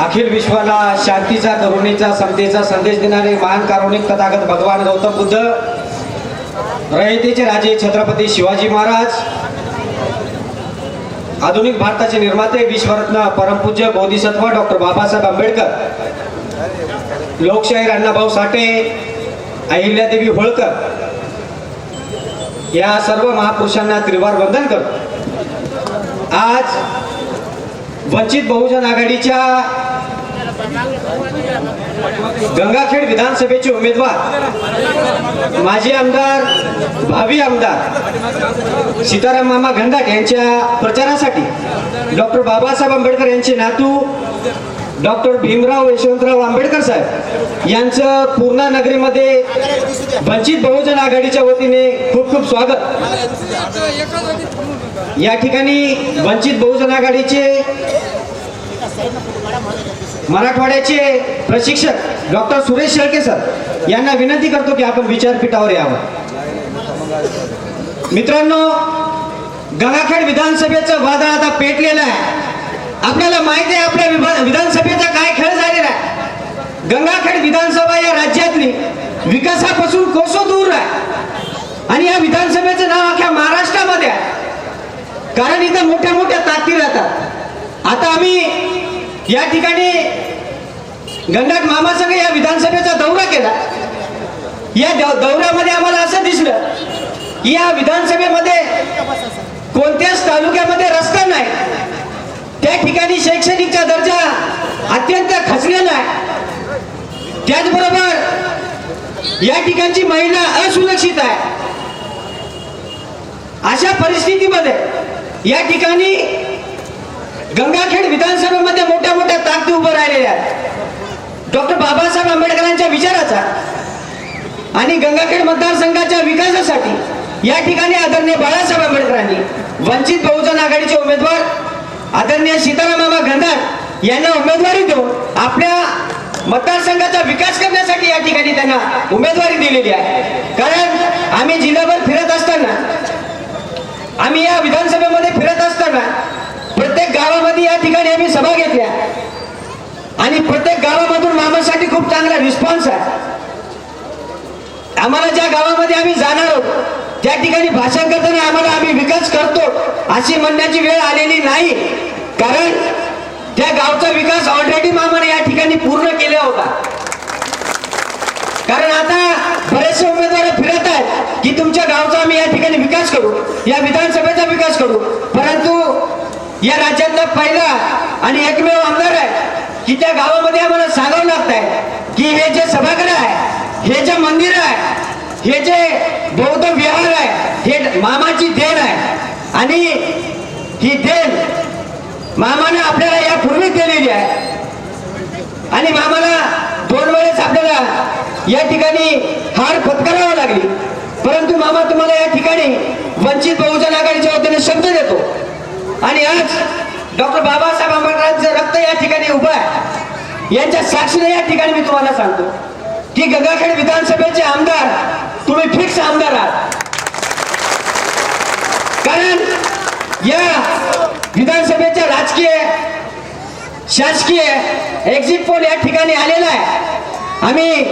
अखिल विश्वाला शांतीचा करुणेचा समतेचा संदेश देणारे महान कारुणिक तथागत भगवान गौतम बुद्ध रयतेचे राजे छत्रपती शिवाजी महाराज आधुनिक भारताचे निर्माते विश्वरत्न परमपूज्य बोधिसत्व डॉक्टर बाबासाहेब आंबेडकर लोकशाहीर अण्णाभाऊ साठे अहिल्यादेवी होळकर या सर्व महापुरुषांना त्रिवार वंदन करतो आज वंचित बहुजन आघाडीच्या गंगाखेड विधानसभेचे उमेदवार माजी आमदार भावी आमदार सीताराम मामा घनदाट यांच्या प्रचारासाठी डॉक्टर बाबासाहेब आंबेडकर यांचे नातू डॉक्टर भीमराव यशवंतराव आंबेडकर साहेब यांचं पूर्णा नगरीमध्ये वंचित बहुजन आघाडीच्या वतीने खूप खूप स्वागत. या ठिकाणी वंचित बहुजन आघाडीचे मराठवाड्याचे प्रशिक्षक डॉक्टर सुरेश शेळके सर यांना विनंती करतो की आपण विचारपीठावर यावं. मित्रांनो गंगाखेड विधानसभेचं वादळ आता पेटलेलं आहे. आपल्याला माहिती आहे आपल्या विभा- विधानसभेचा काय खेळ झालेला आहे. गंगाखेड विधानसभा या राज्यातली विकासापासून कोसो दूर आहे. आणि या विधानसभेचं नाव अख्ख्या महाराष्ट्रामध्ये आहे. कारण इथं मोठ्या मोठ्या ताकदी राहतात. आता आम्ही या ठिकाणी गंगाट मामासंघ या विधानसभेचा दौरा केला. या दौ- दौऱ्यामध्ये आम्हाला असं दिसलं की या विधानसभेमध्ये कोणत्याच तालुक्यामध्ये रस्ता नाही. त्या ठिकाणी शैक्षणिकचा दर्जा अत्यंत खचलेला आहे. त्याचबरोबर या ठिकाणची महिला असुरक्षित आहे. अशा परिस्थितीमध्ये या ठिकाणी गंगाखेड विधानसभेमध्ये मोठ्या मोठ्या ताकदी उभं राहिलेल्या आहेत. डॉक्टर बाबासाहेब आंबेडकरांच्या विचाराचा आणि गंगाखेड मतदारसंघाच्या विकासासाठी या ठिकाणी आदरणीय बाळासाहेब आंबेडकरांनी वंचित बहुजन आघाडीचे उमेदवार आदरणीय सीतारामाबा गंधार यांना उमेदवारी देऊन आपल्या मतदारसंघाचा विकास करण्यासाठी या ठिकाणी त्यांना उमेदवारी दिलेली आहे. कारण आम्ही जिल्हाभर फिरत असताना आम्ही या विधानसभेमध्ये गावामध्ये या ठिकाणी आम्ही सभा घेतल्या. आणि प्रत्येक गावामधून मामासाठी खूप चांगला रिस्पॉन्स आहे. आम्हाला ज्या गावामध्ये आम्ही जाणार आहोत त्या ठिकाणी भाषण करताना आम्हाला आम्ही विकास करतो अशी म्हणण्याची वेळ आलेली नाही. कारण त्या गावचा विकास ऑलरेडी मामाने या ठिकाणी पूर्ण केला होता. कारण आता बरेचसे उमेदवार फिरत आहेत की तुमच्या गावचा आम्ही या ठिकाणी विकास करू या विधानसभेचा विकास करू. या राज्यातला पहिला आणि एकमेव आमदार आहे की त्या गावामध्ये आम्हाला सांगावं लागत आहे की हे जे सभागृह आहे हे जे मंदिर आहे हे जे बौद्ध विहार आहे हे मामाची देण आहे. आणि ही देण मामाने आपल्याला यापूर्वीच दिलेली आहे. आणि मामाला दोन वेळेस आपल्याला या ठिकाणी हार पत्करावा लागली. परंतु मामा तुम्हाला या ठिकाणी वंचित बहुजन आघाडीच्या वतीने शब्द देतो. आणि आज डॉक्टर बाबासाहेब आंबेडकरांचं रक्त या ठिकाणी उभं आहे. यांच्या साक्षीने या ठिकाणी मी तुम्हाला सांगतो. की गंगाखेड विधानसभेचे आमदार तुम्ही फिक्स आमदार आहात. कारण या विधानसभेच्या राजकीय शासकीय एक्झिट पोल या ठिकाणी आलेला आहे. आम्ही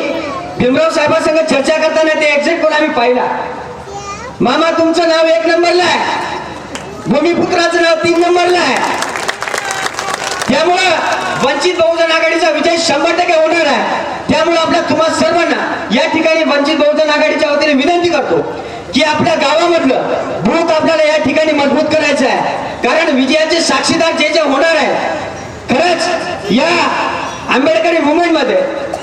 भीमराव साहेबांसंग चर्चा करताना ते एक्झिट पोल आम्ही पाहिला. मामा तुमचं नाव एक नंबरला आहे. भूमिपुत्राचं नाव तीन नंबरला आहे. त्यामुळं वंचित बहुजन आघाडीचा विजय शंभर टक्के होणार आहे. त्यामुळे आपल्या तुम्हा सर्वांना या ठिकाणी वंचित बहुजन आघाडीच्या वतीने विनंती करतो की आपल्या गावामधलं बूथ आपल्याला या ठिकाणी मजबूत करायचं आहे. कारण विजयाचे साक्षीदार जे जे होणार आहे खरंच या आंबेडकरी मुंबईमध्ये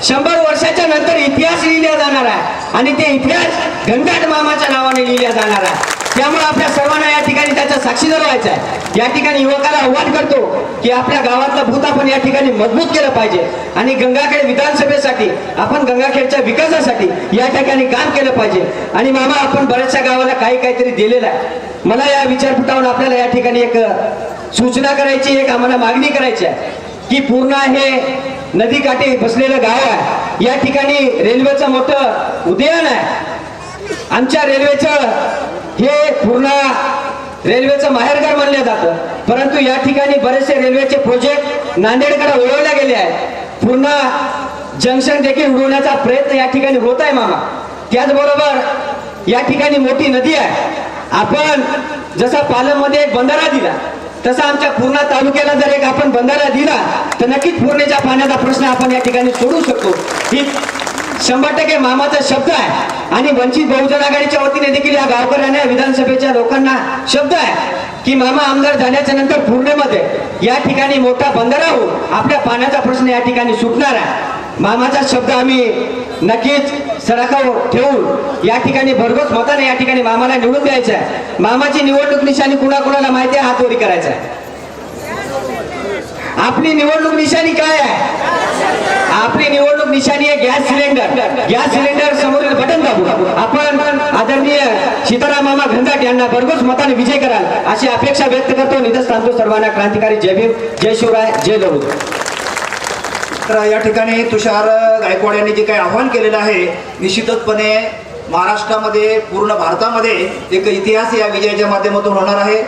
शंभर वर्षाच्या नंतर इतिहास लिहिला जाणार आहे. आणि ते इतिहास घनघाट मामाच्या नावाने लिहिला जाणार आहे. त्यामुळे आपल्या सर्वांना या ठिकाणी त्याचा साक्षीदार व्हायचा आहे. या ठिकाणी युवकाला आव्हान करतो की आपल्या गावातलं भूत आपण या ठिकाणी मजबूत केलं पाहिजे. आणि गंगाखेड विधानसभेसाठी आपण गंगाखेडच्या विकासासाठी या ठिकाणी काम केलं पाहिजे. आणि मामा आपण बऱ्याचशा गावाला काही काहीतरी दिलेलं आहे. मला या विचारपीठावरून आपल्याला या ठिकाणी एक सूचना करायची एक आम्हाला मागणी करायची आहे की पूर्ण हे नदीकाठी बसलेलं गाव आहे या ठिकाणी रेल्वेचं मोठं उदयन आहे. आमच्या रेल्वेचं हे पूर्ण रेल्वेचं माहेरघर मानलं जातं. परंतु या ठिकाणी बरेचसे रेल्वेचे प्रोजेक्ट नांदेडकडे वळवल्या गेले आहेत. पूर्ण जंक्शन देखील उडवण्याचा प्रयत्न या ठिकाणी होत आहे मामा. त्याचबरोबर या ठिकाणी मोठी नदी आहे. आपण जसा पालममध्ये एक बंधारा दिला तसा आमच्या पूर्णा तालुक्याला जर एक आपण बंधारा दिला तर नक्कीच पूर्णेच्या पाण्याचा प्रश्न आपण या ठिकाणी सोडू शकतो. ही शंभर टक्के मामाचा शब्द आहे. आणि वंचित बहुजन आघाडीच्या वतीने देखील या गावकऱ्यांना विधानसभेच्या लोकांना शब्द आहे की मामा आमदार झाल्याच्यानंतर पूर्णेमध्ये या ठिकाणी मोठा बंधारा होऊन आपल्या पाण्याचा प्रश्न या ठिकाणी सुटणार आहे. मामाचा शब्द आम्ही नक्कीच सराखावर ठेवून या ठिकाणी भरघोस मताने या ठिकाणी मामाला निवडून द्यायचं आहे. मामाची निवडणूक निशाणी कुणाकुणाला माहिती आहे? हातवरी करायचा आहे. आपली निवडणूक निशाणी काय आहे? आपली निवडणूक निशाणी आहे गॅस सिलेंडर. गॅस सिलेंडर समोरील बटन दाबू. आपण आदरणीय सीताराम मामा घनदाट यांना भरघोस मताने विजय कराल अशी अपेक्षा व्यक्त करतो. निधस सर्वांना. क्रांतिकारी जय भीम जय शिवराय जय लहू. तर या ठिकाणी तुषार गायकवाड यांनी जे काही आव्हान केलेलं आहे निश्चितचपणे महाराष्ट्रामध्ये पूर्ण भारतामध्ये एक इतिहास या विजयाच्या माध्यमातून होणार आहे.